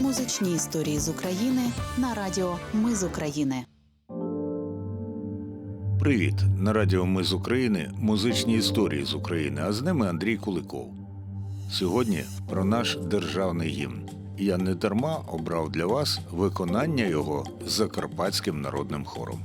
Музичні історії з України на радіо Ми з України. Привіт! На радіо Ми з України музичні історії з України, а з ними Андрій Куликов. Сьогодні про наш державний гімн. Я не дарма обрав для вас виконання його закарпатським народним хором.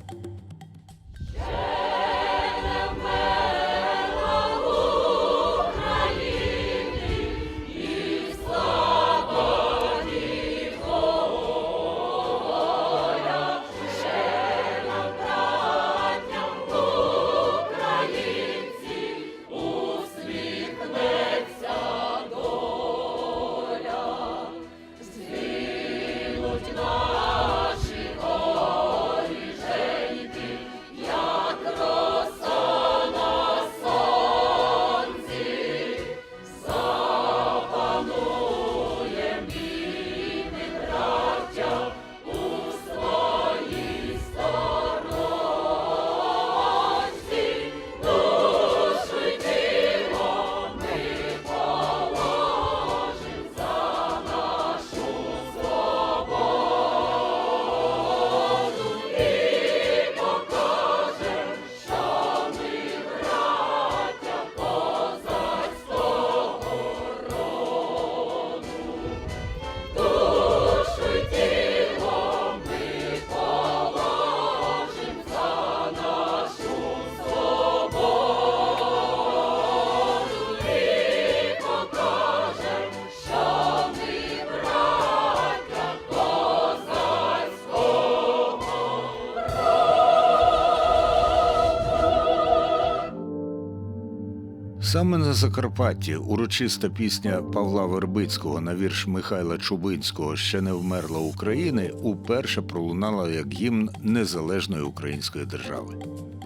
Саме на Закарпатті урочиста пісня Павла Вербицького на вірш Михайла Чубинського Ще не вмерла України уперше пролунала як гімн незалежної української держави.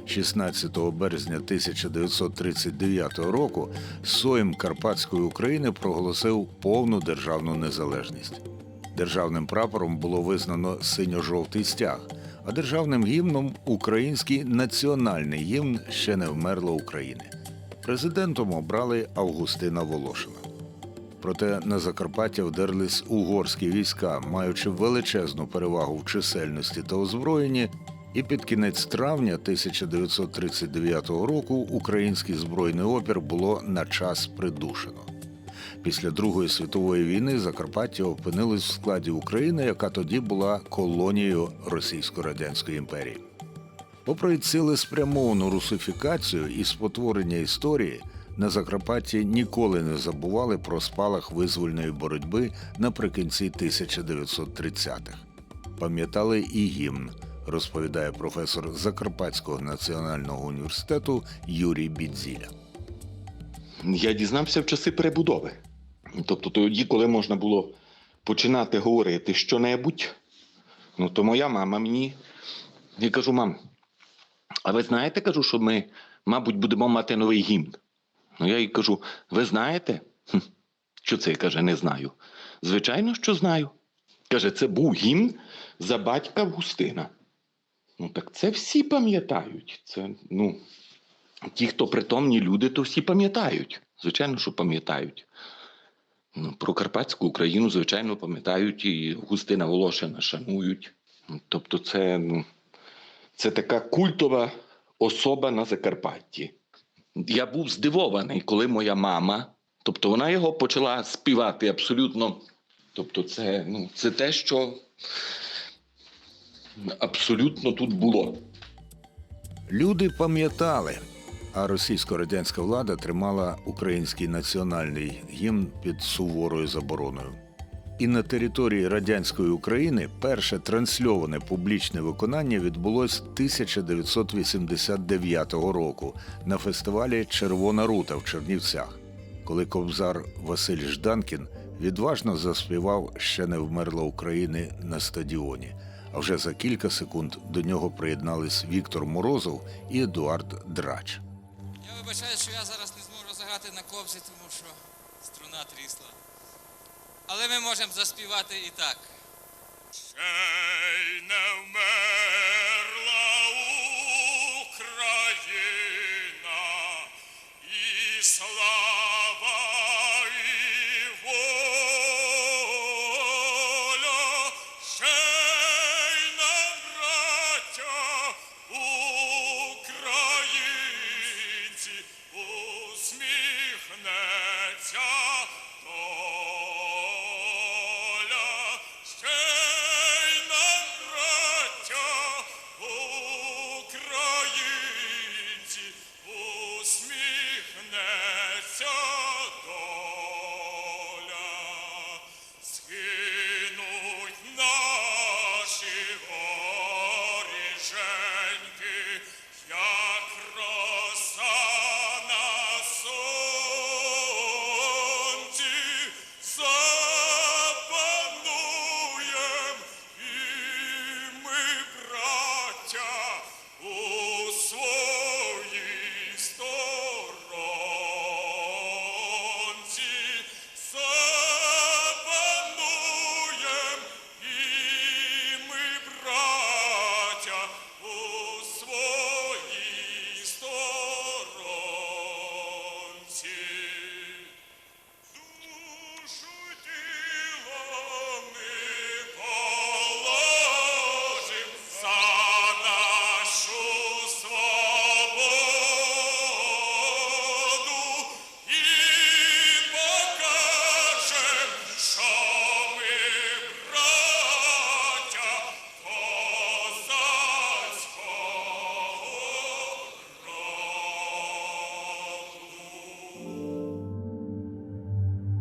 16 березня 1939 року Сойм Карпатської України проголосив повну державну незалежність. Державним прапором було визнано синьо-жовтий стяг, а державним гімном український національний гімн ще не вмерла України. Президентом обрали Августина Волошина. Проте на Закарпаття вдерлись угорські війська, маючи величезну перевагу в чисельності та озброєнні, і під кінець травня 1939 року український збройний опір було на час придушено. Після Другої світової війни Закарпаття опинилось в складі України, яка тоді була колонією Російсько-радянської імперії. Попри цілеспрямовану русифікацію і спотворення історії, на Закарпатті ніколи не забували про спалах визвольної боротьби наприкінці 1930-х. Пам'ятали і гімн, розповідає професор Закарпатського національного університету Юрій Бідзіля. я дізнався в часи перебудови. Тобто тоді, коли можна було починати говорити що-небудь, ну то моя мама мені. Я кажу, мам, а ви знаєте, кажу, що ми, мабуть, будемо мати новий гімн. Ну, я їй кажу: ви знаєте? «Хм, Що це каже, не знаю. Звичайно, що знаю. Каже, це був гімн за батька Августина. Ну, так це всі пам'ятають. Це, ну, ті, хто притомні люди, то всі пам'ятають. Звичайно, що пам'ятають. Ну, про Карпатську Україну, звичайно, пам'ятають і Густина Волошина шанують. Ну, Тобто, це, ну, це така культова особа на Закарпатті. Я був здивований, коли моя мама, тобто вона його почала співати абсолютно. Тобто, це, ну, це те, що абсолютно тут було. Люди пам'ятали, а російсько-радянська влада тримала український національний гімн під суворою забороною. І на території радянської України перше трансльоване публічне виконання відбулось 1989 року на фестивалі Червона рута в Чернівцях, коли кобзар Василь Жданкін відважно заспівав Ще не вмерла України на стадіоні. А вже за кілька секунд до нього приєднались Віктор Морозов і Едуард Драч. Я вибачаю, що я зараз не зможу заграти на кобзі, тому що струна трісла. Але ми можемо заспівати і так. Ще й не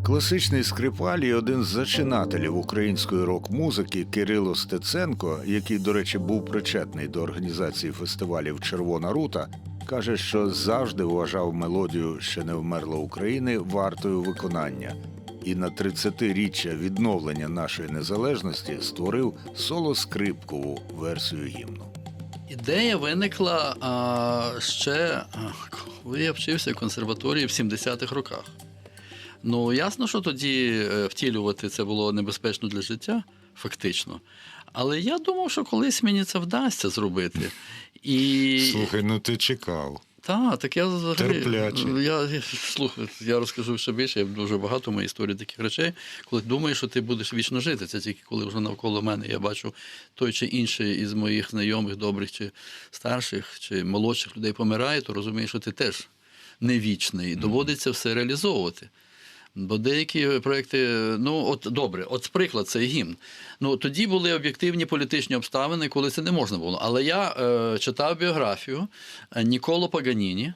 Класичний скрипаль і один з зачинателів української рок-музики Кирило Стеценко, який, до речі, був причетний до організації фестивалів Червона рута, каже, що завжди вважав мелодію Ще не вмерла України вартою виконання. І на 30-річчя відновлення нашої незалежності створив соло-скрипкову версію гімну. Ідея виникла а, ще коли я вчився в консерваторії в 70-х роках. Ну, ясно, що тоді е, втілювати це було небезпечно для життя, фактично. Але я думав, що колись мені це вдасться зробити. І... Слухай, ну ти чекав. Так, так я взагалі. Я, слухай, я розкажу ще більше, я дуже багато моїй історії таких речей, коли думаєш, що ти будеш вічно жити. Це тільки коли вже навколо мене я бачу той чи інший із моїх знайомих, добрих чи старших, чи молодших людей помирає, то розумієш, що ти теж не вічний. І доводиться все реалізовувати. Бо деякі проекти, ну от добре, от приклад, це гімн. Ну тоді були об'єктивні політичні обставини, коли це не можна було. Але я е, читав біографію е, Ніколо Паганіні.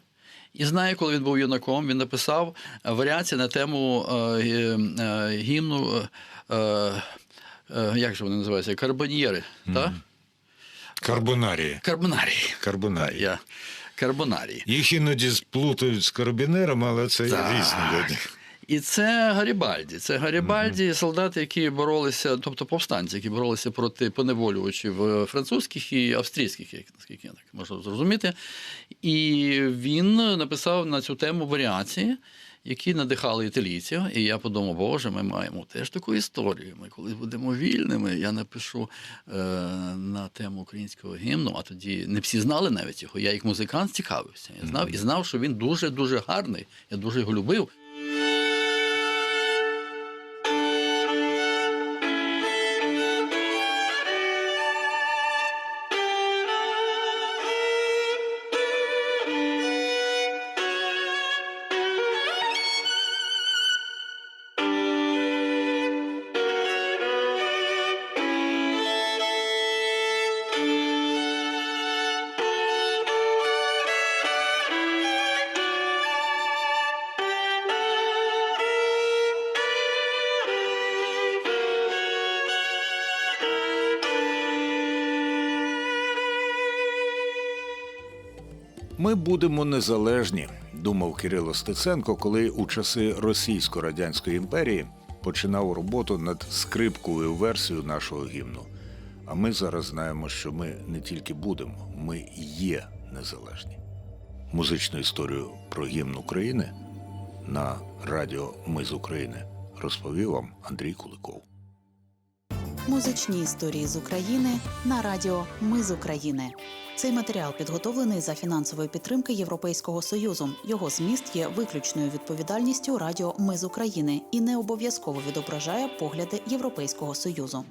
І знаю, коли він був юнаком, він написав варіації на тему е, е, гімну, е, е, як же вони називаються? Карбоньєри, так? Карбонарії. Карбонарії. Карбонарії. Я. Карбонарії. Їх іноді сплутають з карабінером, але це Так. різні люди. І це Гарібальді. Це Гарібальді, солдати, які боролися, тобто повстанці, які боролися проти поневолювачів е, французьких і австрійських, як наскільки я так можу зрозуміти. І він написав на цю тему варіації. Які надихали італійців, і я подумав, боже, ми маємо теж таку історію. Ми коли будемо вільними, я напишу е, на тему українського гімну, а тоді не всі знали навіть його. Я як музикант цікавився. Я знав і знав, що він дуже дуже гарний. Я дуже його любив. Ми будемо незалежні, думав Кирило Стеценко, коли у часи Російсько-радянської імперії починав роботу над скрипковою версією нашого гімну. А ми зараз знаємо, що ми не тільки будемо, ми є незалежні. Музичну історію про гімн України на радіо Ми з України розповів вам Андрій Куликов. Музичні історії з України на радіо Ми з України. Цей матеріал підготовлений за фінансової підтримки Європейського союзу. Його зміст є виключною відповідальністю Радіо Ми з України і не обов'язково відображає погляди Європейського союзу.